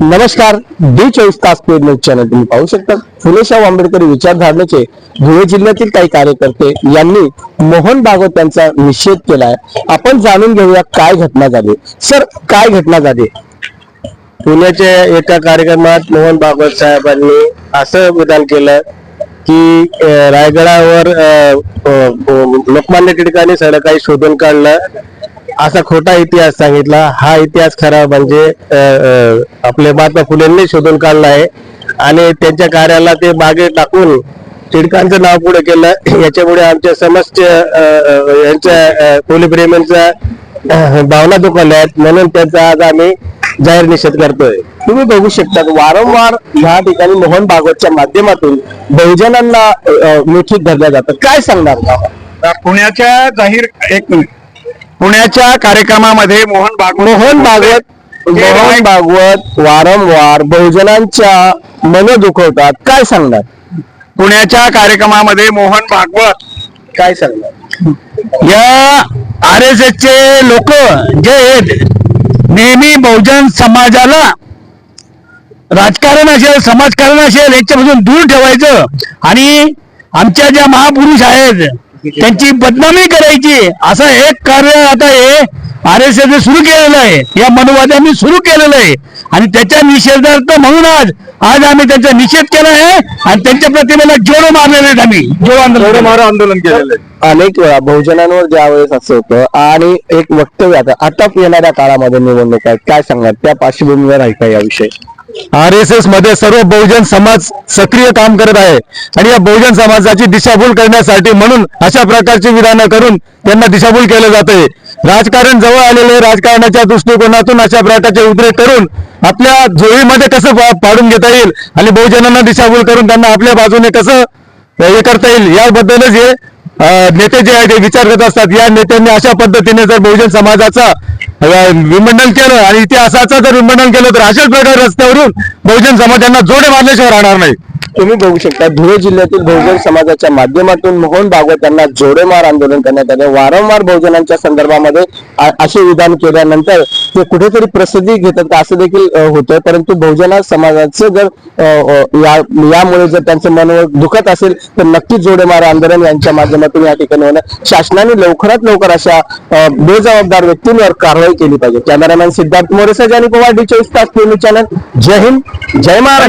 नमस्कार डी चोवीस तास पेड न्यूज चॅनल तुम्ही पाहू शकता. फुले आंबेडकर आंबेडकरी विचारधारणेचे धुळे जिल्ह्यातील काही कार्यकर्ते यांनी मोहन भागवत यांचा निषेध केलाय. आपण जाणून घेऊया काय घटना झाली. सर काय घटना झाली? पुण्याच्या एका कार्यक्रमात मोहन भागवत साहेबांनी असं विधान केलं की रायगडावर अं, लोकमान्य टिळकांनी सगळं काही शोधून काढलं. असा खोटा इतिहास सांगितला. हा इतिहास खरा म्हणजे आपले महात्मा फुलेंनी शोधून काढला आहे. आणि त्यांच्या कार्याला ते मागे टाकून टिळकांचं नाव पुढे केलं. याच्यामुळे आमच्या समस्त यांच्या कोलीप्रेमींचा भावना दुखवल्या आहेत. म्हणून त्याचा आज आम्ही जाहीर निषेध करतोय. तुम्ही बघू शकता वारंवार ह्या ठिकाणी मोहन भागवतच्या माध्यमातून बहुजनांना अं, मिठीत धरल्या जातं काय सांगणार? का पुण्याच्या जाहीर एक मिनिट. पुण्याच्या कार्यक्रमामध्ये मोहन भागवत मोहन भागवत मोहन भागवत वारंवार बहुजनांच्या मन दुखवतात. काय सांगणार? पुण्याच्या कार्यक्रमामध्ये मोहन भागवत. काय सांगणार? या आर एस एस चे लोक जे आहेत नेहमी बहुजन समाजाला राजकारण असेल समाजकारण असेल याच्यापासून दूर ठेवायचं. आणि आमच्या ज्या महापुरुष आहेत त्यांची बदनामी करायची. असं एक कार्य आता हे आर एस एस सुरू केलेलं आहे. या मनोवाद्यांनी सुरू केलेलं आहे. आणि त्याच्या निषेधार्थ म्हणून आज आज आम्ही त्यांचा निषेध केला आहे आणि त्यांच्या प्रतिमेला जोडो मारलेले आहेत आम्ही. जोडो आंदोलन आंदोलन केलेलं आहे. अनेक वेळा बहुजनांवर ज्यावेळेस असं होतं आणि एक वक्तव्य आता आता येणाऱ्या काळामध्ये निवडणूक आहेत. काय सांगणार त्या पार्श्वभूमीवर आहे का याविषयी? आर एस एसमध्ये सर्व बहुजन समाज सक्रिय काम करत आहे. आणि या बहुजन समाजाची दिशाभूल करण्यासाठी म्हणून अशा प्रकारची विधानं करून त्यांना दिशाभूल केलं जाते राजकारण जवळ आलेले राजकारणाच्या दृष्टिकोनातून अशा प्रकारचे उद्रेक करून आपल्या जोळीमध्ये कसं पाडून घेता येईल आणि बहुजनांना दिशाभूल करून त्यांना आपल्या बाजूने कसं हे करता येईल याबद्दलच हे नेते जे आहेत ते विचार करत असतात. या नेत्यांनी अशा पद्धतीने जर बहुजन समाजाचा म्हणजे विमंडन केलं आणि इतिहासाचं जर विमंडन केलं तर अशाच प्रकारे रस्त्यावरून बहुजन समाजांना जोडे मारल्याशिवाय राहणार नाही. तुम्ही बघू शकता धुळे जिल्ह्यातील बहुजन समाजाच्या माध्यमातून मोहन भागवत यांना जोडेमार आंदोलन करण्यात आले. वारंवार बहुजनांच्या संदर्भामध्ये असे विधान केल्यानंतर ते कुठेतरी प्रसिद्धी घेतात असं देखील होतं. परंतु बहुजन समाजाचं जर यामुळे जर त्यांचं मन दुखत असेल तर नक्कीच जोडेमार आंदोलन यांच्या माध्यमातून या ठिकाणी होणं. शासनाने लवकरात लवकर अशा बेजबाबदार व्यक्तींवर कारवाई केली पाहिजे. कॅमेरामॅन सिद्धार्थ मोरे आणि पवार डी चोवीस तास चॅनल जय हिंद जय महाराष्ट्र.